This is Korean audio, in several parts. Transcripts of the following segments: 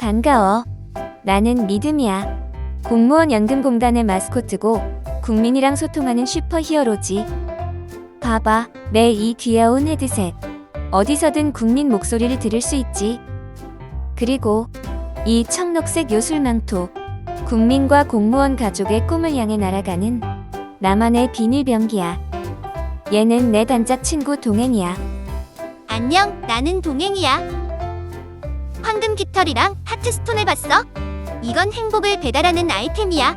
반가워. 나는 믿음이야. 공무원 연금공단의 마스코트고 국민이랑 소통하는 슈퍼히어로지. 봐봐, 내 이 귀여운 헤드셋. 어디서든 국민 목소리를 들을 수 있지. 그리고 이 청록색 요술망토. 국민과 공무원 가족의 꿈을 향해 날아가는 나만의 비닐병기야. 얘는 내 단짝 친구 동행이야. 안녕, 나는 동행이야. 황금 깃털이랑 하트스톤을 봤어? 이건 행복을 배달하는 아이템이야.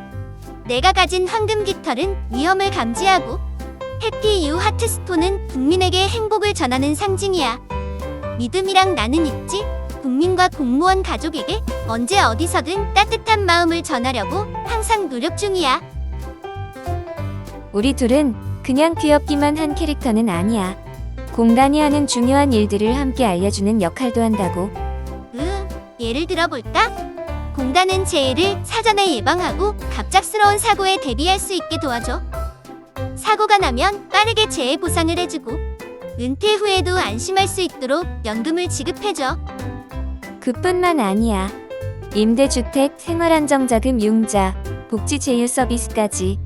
내가 가진 황금 깃털은 위험을 감지하고 해피 유 하트스톤은 국민에게 행복을 전하는 상징이야. 믿음이랑 나는 있지? 국민과 공무원 가족에게 언제 어디서든 따뜻한 마음을 전하려고 항상 노력 중이야. 우리 둘은 그냥 귀엽기만 한 캐릭터는 아니야. 공단이 하는 중요한 일들을 함께 알려주는 역할도 한다고. 음, 예를 들어볼까? 공단은 재해를 사전에 예방하고 갑작스러운 사고에 대비할 수 있게 도와줘. 사고가 나면 빠르게 재해 보상을 해주고 은퇴 후에도 안심할 수 있도록 연금을 지급해줘. 그뿐만 아니야. 임대주택, 생활안정자금 융자, 복지 제휴 서비스까지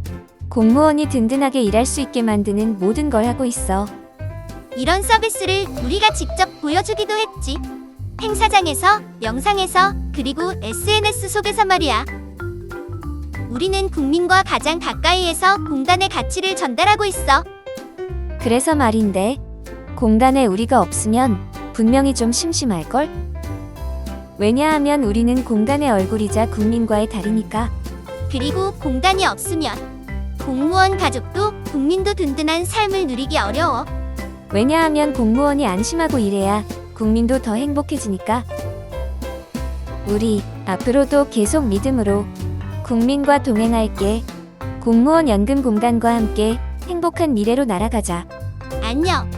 공무원이 든든하게 일할 수 있게 만드는 모든 걸 하고 있어. 이런 서비스를 우리가 직접 보여주기도 했지. 행사장에서, 영상에서, 그리고 SNS 속에서 말이야. 우리는 국민과 가장 가까이에서 공단의 가치를 전달하고 있어. 그래서 말인데, 공단에 우리가 없으면 분명히 좀 심심할걸? 왜냐하면 우리는 공단의 얼굴이자 국민과의 달이니까. 그리고 공단이 없으면 공무원 가족도 국민도 든든한 삶을 누리기 어려워. 왜냐하면 공무원이 안심하고 일해야 국민도 더 행복해지니까. 우리 앞으로도 계속 믿음으로 국민과 동행할게. 공무원 연금 공단과 함께 행복한 미래로 날아가자. 안녕.